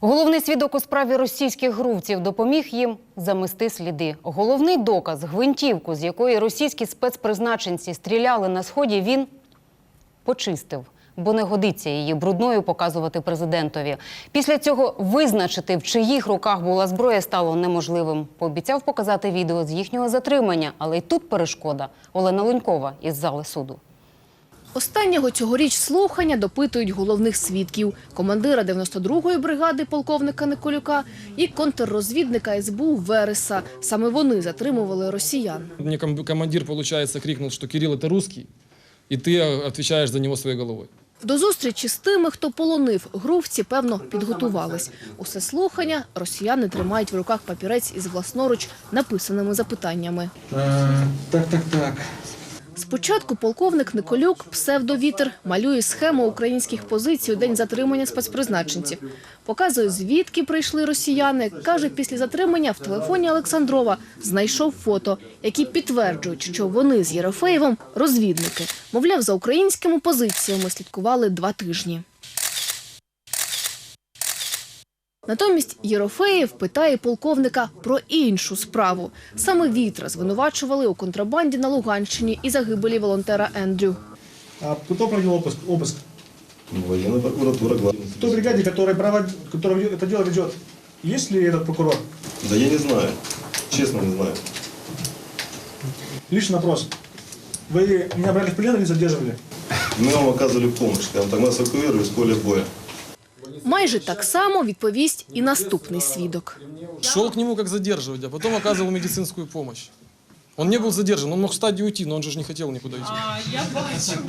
Головний свідок у справі російських грувців допоміг їм замести сліди. Головний доказ гвинтівку, з якої російські спецпризначенці стріляли на сході, він почистив, бо не годиться її брудною показувати президентові. Після цього визначити, в чиїх руках була зброя, стало неможливим. Пообіцяв показати відео з їхнього затримання, але й тут перешкода. Олена Лунькова із зали суду. Останнього цьогоріч слухання допитують головних свідків – командира 92-ї бригади полковника Николюка і контррозвідника СБУ Вереса. Саме вони затримували росіян. Мне ком- командир, получается, крикнул, что Кирилл это русский, и ты э, отвечаешь за него своей головой. До зустрічі з тими, хто полонив грувці, певно, підготувались. Усе слухання росіяни тримають в руках папірець із власноруч написаними запитаннями. Е, Так, так, так. Спочатку полковник Николюк, псевдовітер, малює схему українських позицій у день затримання спецпризначенців. Показує, звідки прийшли росіяни. Каже, після затримання в телефоні Олександрова знайшов фото, які підтверджують, що вони з Єрофеєвим – розвідники. Мовляв, за українськими позиціями слідкували два тижні. Натомість Єрофеєв питає полковника про іншу справу. Саме Вітра звинувачували у контрабанді на Луганщині і загибелі волонтера Ендрю. А кто проводил обыск? обыск? Военная прокуратура, главное. В той бригаде, которая, провод- которая ведет- это дело ведет, есть ли этот прокурор? Да я не знаю. Честно не знаю. Личный вопрос. Вы меня брали в плен или задерживали? Мы вам оказывали помощь, скажем так, нас эвакуировали с поля боя. Майже так само відповість і наступний свідок. Шел к нему как задерживать, а потом оказывал медицинскую помощь. Он не был задержан, он мог встать и уйти, но он же ж не хотел никуда идти. А, я бачу.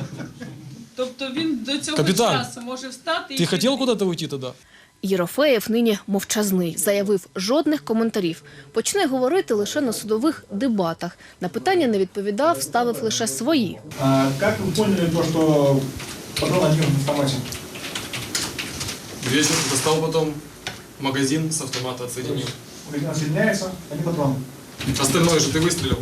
Тобто він до цього Капітан, часу може встати і Ты хотел піти. куда-то уйти тогда? Єрофеєв нині мовчазний, заявив жодних коментарів. Почне говорити лише на судових дебатах. На питання не відповідав, ставив лише свої. А как вы поняли то, что патрон один в автомате? Вечер достал потом магазин с автомата, отсоединил. Оригинал соединяется, а не патрон. Остальное же ты выстрелил.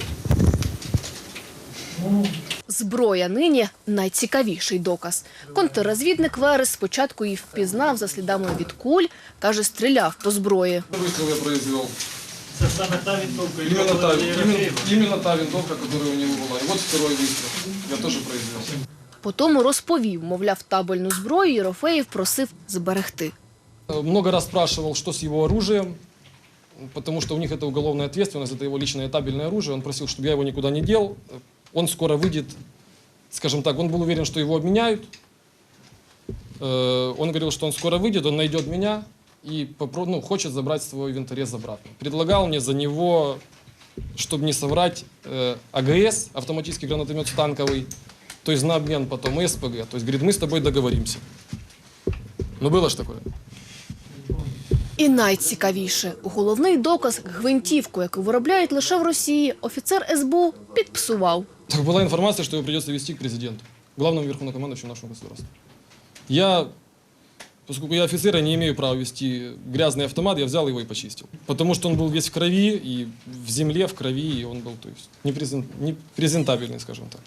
Зброя нині найцікавіший доказ. Контррозвідник Верес спочатку її впізнав за слідами від куль, каже, стріляв по зброї. Выстрел я произвел. Именно та, именно, именно та винтовка, которая у него была. И вот второй выстрел. Я тоже произвел. Потім розповів, мовляв, табельну зброю Єрофеєв просив зберегти. Э, Много раз спрашивал, что с его оружием, потому что у них это уголовная ответственность, это его личное табельное оружие. Он просил, чтобы я его никуда не дел. Он скоро выйдет, скажем так, он был уверен, что его обменяют. Э, Он говорил, что он скоро выйдет, он найдет меня и попро- ну, хочет забрать свой винторез обратно. Предлагал мне за него, чтобы не соврать, э, АГС, автоматический гранатомет танковый, то есть на обмен потом и СПГ. То есть, говорит, мы с тобой договоримся. Ну было ж такое. І найцікавіше – головний доказ – гвинтівку, яку виробляють лише в Росії, офіцер СБУ підпсував. Так была информация, что его придется вести к президенту, главному верховнокомандующему нашего государства. Я, поскольку я офицер, я не имею права вести грязный автомат, я взял его и почистил. Потому что он был весь в крови, и в земле, в крови, и он был, то есть, непрезен- непрезентабельный, скажем так.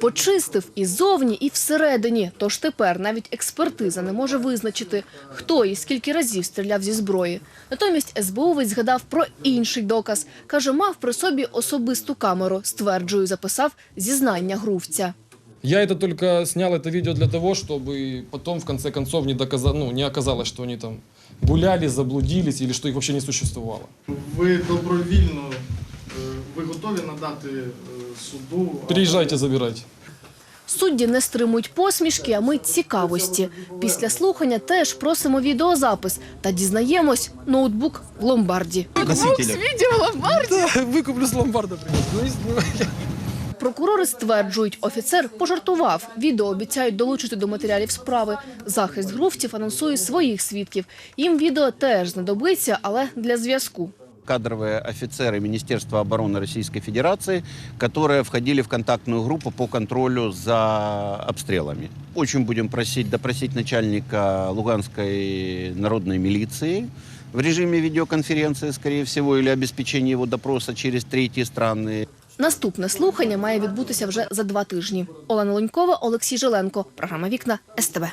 Почистив і зовні, і всередині. Тож тепер навіть експертиза не може визначити, хто і скільки разів стріляв зі зброї. Натомість СБУвець згадав про інший доказ. Каже, мав при собі особисту камеру. Стверджую, записав зізнання грувця. Я это только снял это видео для того, чтобы потом, в конце концов, не, доказа... ну, не оказалось, что они там гуляли, заблудились, или что их вообще не существовало. Ви добровільно, е, ви готові надати е, суду? Приезжайте, забирайте. Судді не стримують посмішки, а ми цікавості. Після слухання теж просимо відеозапис та дізнаємось ноутбук в ломбарді. Выкуплю с ломбарда. привез. Ну, и- Прокурори стверджують, офіцер пожартував. Відео обіцяють долучити до матеріалів справи. Захист грувців анонсує своїх свідків. Їм відео теж знадобиться, але для зв'язку кадровые офицеры Министерства обороны Российской Федерации, которые входили в контактную группу по контролю за обстрелами. Очень будем просить, допросить начальника Луганской народной милиции в режиме видеоконференции, скорее всего, или обеспечения его допроса через третьи страны. Наступне слухання має відбутися вже за два тижні. Олена Лонькова, Олексій Жиленко. Програма Вікна СТБ.